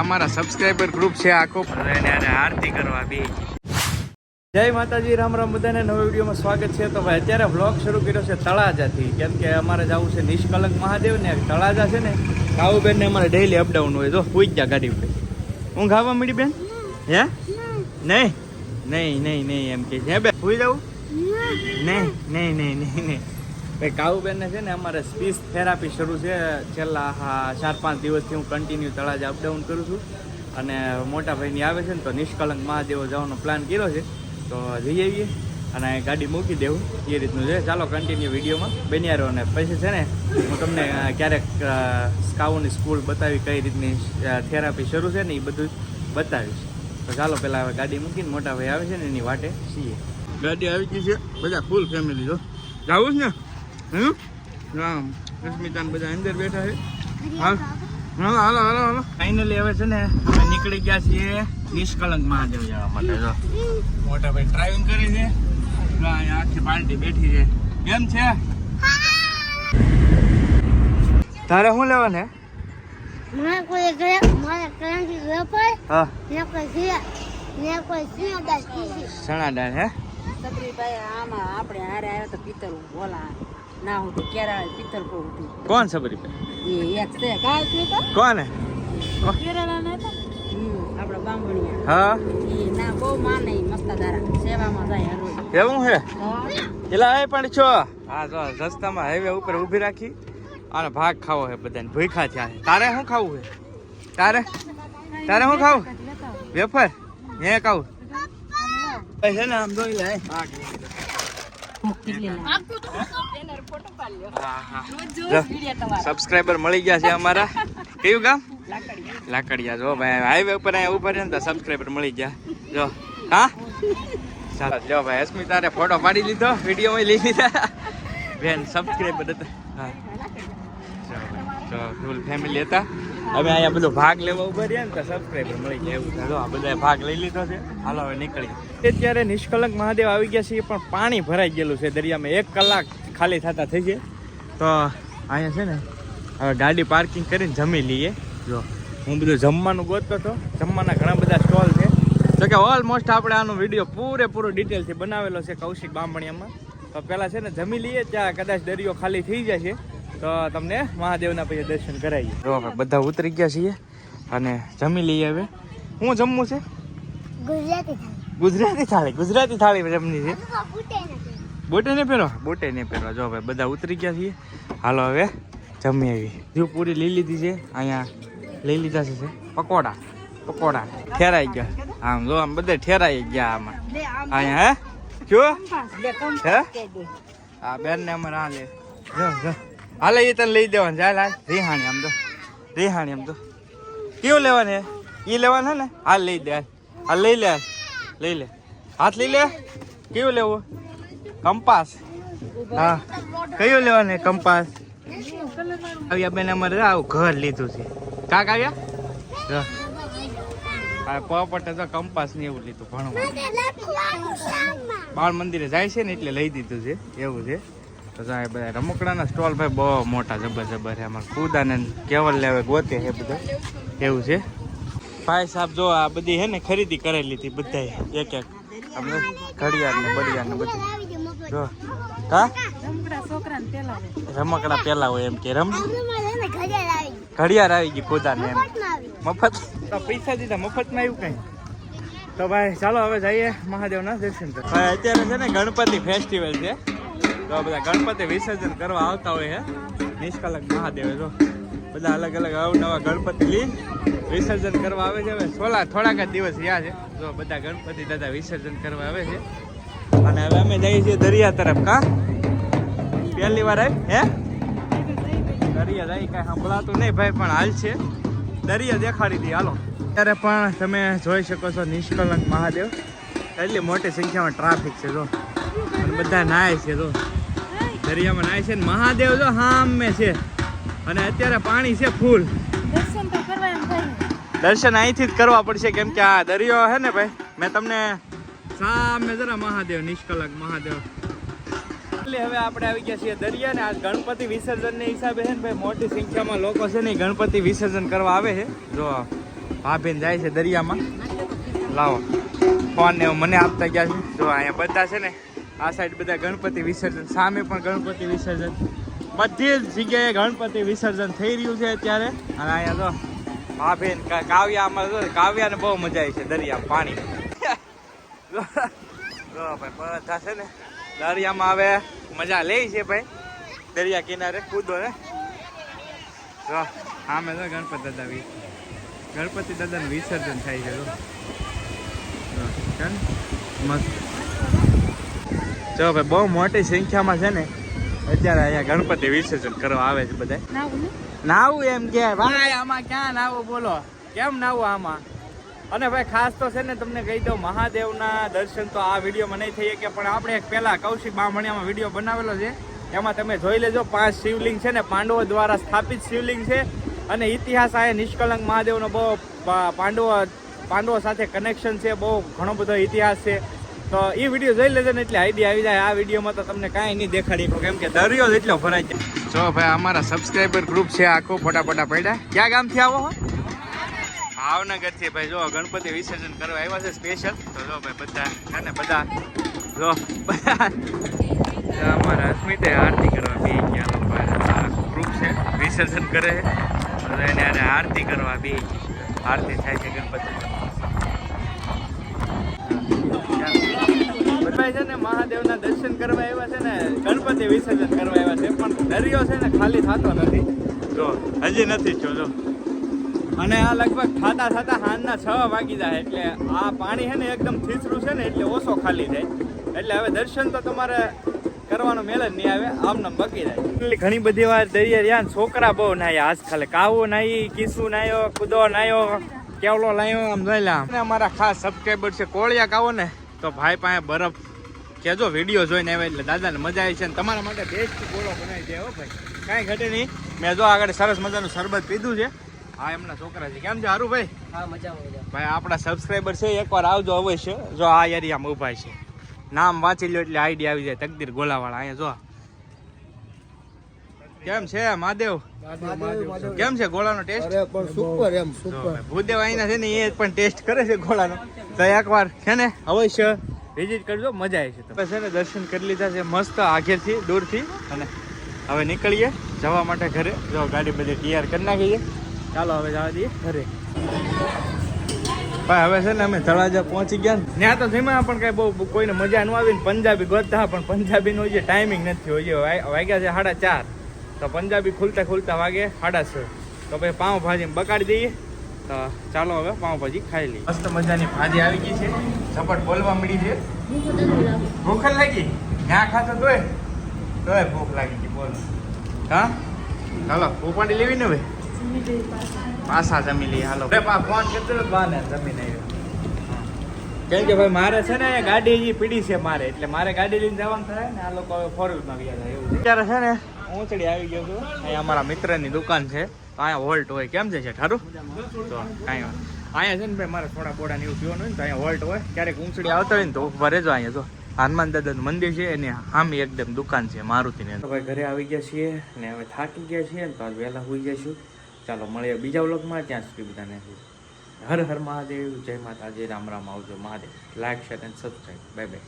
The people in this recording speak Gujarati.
અમારા સબસ્ક્રાઈબર ગ્રુપ છે આખો. આરતી કરવા બી. જય માતાજી રામ રામ બધાને નવા વિડીયોમાં સ્વાગત છે. તો ભાઈ અત્યારે વ્લોગ શરૂ કર્યો છે તળાજાથી. કેમ કે અમારે જવું છે નિષ્કલંક મહાદેવ ને તળાજા છે ને કાવુબેન ને અમારે ડેઈલી અપડાઉન હોય. જો પૂછ ગયા ગાડી ઉપર. હું ખાવા મળી બેન? હે? નહીં? નહીં નહીં નહીં એમ કે છે. હે બેન પૂઈ જવું નહીં નહીં નહીં નહીં નહીં. ભાઈ, કાવુબેનને છે ને અમારે સ્પીચ થેરાપી શરૂ છે. છેલ્લા ચાર પાંચ દિવસથી હું કન્ટિન્યુ તળાજ અપડાઉન કરું છું. અને મોટા ભાઈની આવે છે ને તો નિષ્કલંક મહાદેવો જવાનો પ્લાન કર્યો છે. તો જઈ આવીએ અને ગાડી મૂકી દેવું. એ રીતનું છે. ચાલો કન્ટિન્યુ વિડીયોમાં. બન્યા રહો અને પછી છે ને હું તમને ક્યારેક સ્કાઉની સ્કૂલ બતાવી કઈ રીતની થેરાપી શરૂ છે ને એ બધું બતાવીશ. તો ચાલો પહેલાં હવે ગાડી મૂકીને મોટા ભાઈ આવે છે ને એની વાટે છીએ ગાડી આવી ગઈ છે. બધા ફૂલ ફેમિલી જો. જાવું જ ને? હમ? રામ રશ્મિતાને બધા અંદર બેઠા છે. હાલ. હાલો હાલો હાલો હાલો. ફાઇનલી હવે છે ને અમે નીકળી ગયા છીએ નિષ્કલંક મહાદેવ જવા માટે. જો. મોટા ભાઈ ડ્રાઇવિંગ કરે છે. આખી પાર્ટી બેઠી છે. કેમ છે? તારે શું લેવાને? મને કોઈ ગયા મને કરંટી વેપાર હા. ને કોઈ સિયા ને કોઈ સિયા દાસ સણા દાળ હે? સબરીભાઈ આમાં આપણે હારે આવ્યા તો પિતર બોલા ના હું તો કેરા પિત્તર પર ઉઠી કોણ સબરી પે એ એક છે. તો કોણ હે કેરાલા ના હતા? હમ આપણા બાંભણિયા હા. એ ના બહુ માને ઈ મસ્ત સેવામાં જાય હરોજ એવું હે? એલા એ પણ છો? હા જો રસ્તામાં હાઈવે ઉપર ઊભી રાખી. અને ભાગ ખાવો હે બધાને. ભૂખા થયા છે તારે શું ખાવું હે? તારે? તારે શું ખાવું? વેફર? હે ખાવું? છે ને આમ જોઈ લે. સબસ્ક્રાઇબર મળી ગયા છે અમારા. કયું ગામ? લાકડિયા. જો ભાઈ હાઈવે ઉપર અહીંયા ઊભા રહે ને તો સબસ્ક્રાઇબર મળી ગયા. જો. હા? ચાલો જો ભાઈ અસ્મિતારે ફોટો પાડી લીધો વિડીયોમાં લઈ લીધા. બેન સબસ્ક્રાઇબર હતા. હા. જો ફૂલ ફેમિલી હતા. અમે અહીંયા બધો ભાગ લેવા ઊભા રહ્યા ને તો સબસ્ક્રાઇબર મળી ગયા એવું ચાલો જો આ બધાએ ભાગ લઈ લીધો છે. હાલો હવે નીકળી અત્યારે નિષ્કલંક મહાદેવ આવી ગયા છે પણ પાણી ભરાઈ ગયેલું છે દરિયામાં. એક કલાક ખાલી થતા થઈ છે તો અહીંયા છે ને હવે ગાડી પાર્કિંગ કરીને જમી લઈએ. જો હું બધું જમવાનું ગોતતો હતો. જમવાના ઘણા બધા સ્ટોલ છે. તો કે ઓલમોસ્ટ આપણે આનો વીડિયો પૂરેપૂરો ડિટેલથી બનાવેલો છે કૌશિક બામણિયામાં. તો પહેલાં છે ને જમી લઈએ ત્યાં કદાચ દરિયો ખાલી થઈ જશે. તો તમને મહાદેવના પછી દર્શન કરાવીએ. જો બધા ઉતરી ગયા છીએ અને જમી લઈએ હવે. હું જમવું છે? ગુજરાતી થાળી. ગુજરાતી થાળી ગુજરાતી થાળી જમની છે. બોટે નહીં પહેરો? બોટે નહીં પહેરો જો ભાઈ બધા ઉતરી ગયા છીએ. હાલો હવે જમી આવી. જો પૂરી લઈ લીધી છે. અહીંયા લઈ લીધા છે પકોડા. પકોડા ઠેરાઈ ગયા. આમ જો આમ બધે ઠેરાઈ ગયા આમાં. અહીંયા હે? જો? હે? આ બેન ને અમારે આ લે. જો જો. હાલે એ તને લઈ દેવાનું. ચાલ હાલ. રિહાણી આમ તો રિહાણી આમ તો કેવું લેવાનું હે? એ લેવાનું હે ને? હાલ લઈ દે હાલ. લઈ લે. લઈ લે. હાથ લઈ લે. કેવું લેવું? કંપાસ. હા. કયું લેવાનું કંપાસ? આવ્યા બેન અમારે આવું ઘર લીધું છે. કાક આવ્યા પોપટે તો કંપાસ એવું લીધું ભણવા બાળ મંદિરે જાય છે ને એટલે લઈ દીધું છે. એવું છે. તો જો બધા રમકડાના સ્ટોલ ભાઈ બહુ મોટા જબર જબર છે. અમારે કેવલ લેવે ગોતે છે બધા. એવું છે. ભાઈ સાહેબ જો આ બધી હે ને ખરીદી કરેલી હતી બધાએ. એક એક ઘડિયાળ ને બડિયાળ ને બધું. જો. કા? રમકડા પેલા દે. રમકડા પેલા હોય એમ કે રમ. ઘડિયાળ આવી ગઈ. ઘડિયાળ આવી ગઈ કુદાને એમ. મફત? તો પૈસા દીધા મફતમાં આવ્યું કઈ? તો ભાઈ ચાલો હવે જઈએ મહાદેવના દર્શન ભાઈ અત્યારે છે ને ગણપતિ ફેસ્ટિવલ છે. તો બધા ગણપતિ વિસર્જન કરવા આવતા હોય છે નિષ્કલંક મહાદેવ જો. બધા અલગ અલગ અવનવા ગણપતિ લઈ વિસર્જન કરવા આવે છે. હવે થોડા થોડાક જ દિવસ રહ્યા છે. જો બધા ગણપતિ દાદા વિસર્જન કરવા આવે છે. અને હવે અમે જઈએ છીએ દરિયા તરફ કા? પહેલી વાર આવી હે? દરિયા જાય કાંઈ સંભળાતું નહીં ભાઈ પણ હાલ છે. દરિયા દેખાડી દઈએ હાલો. ત્યારે પણ તમે જોઈ શકો છો નિષ્કલંક મહાદેવ. એટલી મોટી સંખ્યામાં ટ્રાફિક છે જો. અને બધા નાય છે જો. દરિયામાં નાય છે ને મહાદેવ જો હામે છે. અને અત્યારે પાણી છે ફૂલ. દર્શન અહીંથી જ કરવા પડશે કેમ કે આ દરિયો છે ને ભાઈ મેં તમને સામે જરા મહાદેવ, નિષ્કલક મહાદેવ. એટલે હવે આપણે આવી ગયા છીએ દરિયા ને આ ગણપતિ વિસર્જન ને હિસાબે છે ને ભાઈ મોટી સંખ્યામાં લોકો છે ને ગણપતિ વિસર્જન કરવા આવે છે. જો ભાભીને જાય છે દરિયામાં. લાવો. ફોન ને મને આપતા ગયા છે. જો અહીંયા બધા છે ને આ સાઈડ બધા ગણપતિ વિસર્જન, સામે પણ ગણપતિ વિસર્જન. બધી જ જગ્યાએ ગણપતિ વિસર્જન થઈ રહ્યું છે અત્યારે. અને અહીંયા જો ભાભી કાવ્યા જો કાવ્યાને બહુ મજા આવી છે દરિયામાં પાણી. ભાઈ બધા છે ને દરિયામાં હવે મજા લે છે ભાઈ. દરિયા કિનારે કૂદો ને જો આમે તો ગણપતિ દાદા વી ગણપતિ દાદાનું વિસર્જન થાય છે જો, મસ્ત. જો ભાઈ બહુ મોટી સંખ્યામાં છે ને અત્યારે અહીંયા ગણપતિ વિસર્જન કરવા આવે છે બધા નાવું એમ કે ભાઈ આમાં ક્યાં નાવું બોલો? કેમ નાવું આમાં? અને ભાઈ ખાસ તો છે ને તમને કહી દઉં, મહાદેવના દર્શન તો આ વિડીયોમાં નહીં થઈ શકે પણ આપણે એક પહેલા કૌશિક બામણિયામાં વીડિયો બનાવેલો છે. એમાં તમે જોઈ લેજો, પાંચ શિવલિંગ છે ને, પાંડવો દ્વારા સ્થાપિત શિવલિંગ છે. અને ઇતિહાસ આ નિષ્કલંક મહાદેવનો બહુ પાંડવો પાંડવો સાથે કનેક્શન છે, બહુ ઘણો બધો ઇતિહાસ છે. તો એ વીડિયો જોઈ લેજો ને એટલે આઈડિયા આવી જાય. આ વિડીયોમાં તો તમને કાંઈ નહીં દેખાડી કેમ કે દરિયો એટલો ભરાય જાય. જો ભાઈ અમારા સબસ્ક્રાઈબર ગ્રુપ છે, આખો ફોટા ફોટા પડ્યા. ક્યાં ગામથી આવો હો? ભાવનગરથી ભાઈ જો ગણપતિ વિસર્જન કરવા આવ્યા છે સ્પેશિયલ તો જો ભાઈ બધા છે ને બધા, જો બધા અમારા અસ્મિતે આરતી કરવા બે ગયા ગ્રુપ છે, વિસર્જન કરે છે. અને એને આને આરતી કરવા બે આરતી થાય છે ગણપતિ. બધા છે ને મહાદેવના દર્શન કરવા આવ્યા છે ને, ગણપતિ વિસર્જન કરવા આવ્યા છે. પણ દરિયો છે ને ખાલી થતો નથી. જો, હજી નથી જો જો. અને આ લગભગ ખાતા ખાતા હાંજના છ વાગી જાય એટલે આ પાણી છે ને એકદમ થીસરું છે ને એટલે ઓછો ખાલી જાય એટલે હવે દર્શન તો તમારે કરવાનો મેળ જ નહીં આવે આમને આમ બકી જાય. ઘણી બધી વાર દરિયા રહ્યા ને છોકરા બહુ નાયા, આજ ખાલે કાવો નાઈ, કીસુ નાયો, કુદો નાયો, કેવલો લાયો, આમ જોઈ લે. અમારા ખાસ સબસ્ક્રાઈબર છે કોળિયા કાવો ને, તો ભાઈ પાસે બરફ કેજો વીડિયો જોઈને આવે એટલે દાદાને મજા આવી છે અને તમારા માટે બેસ્ટ ગોળો બનાવી દે હો ભાઈ. કાંઈ ઘટે નહીં. મેં જો આગળ સરસ મજાનું શરબત પીધું છે. આ એમના છોકરા છે. કેમ છે હારું ભાઈ હા મજા ભાઈ આપણા સબસ્ક્રાઈબર છે એકવાર આવજો અવશ્ય. જો આ એરિયામાં ઊભા છે. નામ વાંચી લો એટલે આઈડિયા આવી જાય. તકદીર ગોલાવાળા અહીંયા જો. કેમ છે મહાદેવ? કેમ છે ગોળાનો ટેસ્ટ? અરે પણ સુપર એમ. સુપર ભૂદેવ અહીંના છે ને એ પણ ટેસ્ટ કરે છે ગોળાનો. તો એકવાર છે ને અવશ્ય વિઝિટ કરજો મજા આવે છે તમે છે ને દર્શન કરી લીધા છે મસ્ત આગેથી દૂરથી. અને હવે નીકળીએ જવા માટે ઘરે. જો ગાડી બધી તૈયાર કરી નાખીએ. છે ચાલો, હવે જવા દઈએ. ઘરે ભાઈ, હવે છે ને અમે તળાજા પહોંચી ગયા ને. ત્યાં તો જેમાં પણ કઈ બહુ કોઈને મજા ન આવી ને પંજાબી ગોતતા, પણ પંજાબીનો જે ટાઈમિંગ નથી, હોય વાગ્યા છે સાડા ચાર. તો પંજાબી ખુલતા ખુલતા વાગે સાડા છ. તો પછી પાઉં ભાજી બગાડી દઈએ. તો ચાલો હવે પાઉં ભાજી ખાઈ લઈએ. મસ્ત મજાની ભાજી આવી ગઈ છે. ઝપટ બોલવા મળી છે. ભૂખ લાગી? ત્યાં ખાતો તોય? તોય ભૂખ લાગી ગઈ બોલ. હા? ચાલો, ઉપાડી લેવી ને હવે? પાછા જમી લઈએ હાલો. ફોન કરતો બાને જમીન આવ્યો. કેમ કે ભાઈ મારે છે ને ગાડી પીડી છે મારે એટલે મારે ગાડી લઈને જવાનું થાય ને આ લોકો હવે ફોર વ્હીલમાં ગયા થાય એવું છે. અત્યારે છે ને ઊંચડી આવી ગયો છું. અહીંયા અમારા મિત્રની દુકાન છે તો અહીંયા હોલ્ટ હોય. કેમ છે ઠારું તો કાંઈ. અહીંયા છે ને ભાઈ મારે થોડા બોડા ને એવું પીવાનું હોય ને તો અહીંયા હોલ્ટ હોય. ક્યારેક ઊંચડી આવતા હોય ને તો ઊભા રહેજો અહીંયા જો. હનુમાન દાદાનું મંદિર છે એની આમ એકદમ દુકાન છે મારુતિની તો ભાઈ ઘરે આવી ગયા છીએ ને હવે થાકી ગયા છીએ ને તો આજ વહેલા હોઈ જઈશું. ચાલો, મળીએ બીજા વ્લોગમાં. ત્યાં સુધી બધાને હર હર મહાદેવ. જય માતાજી. રામ રામ આવજો. Mahadev. Like share and subscribe bye bye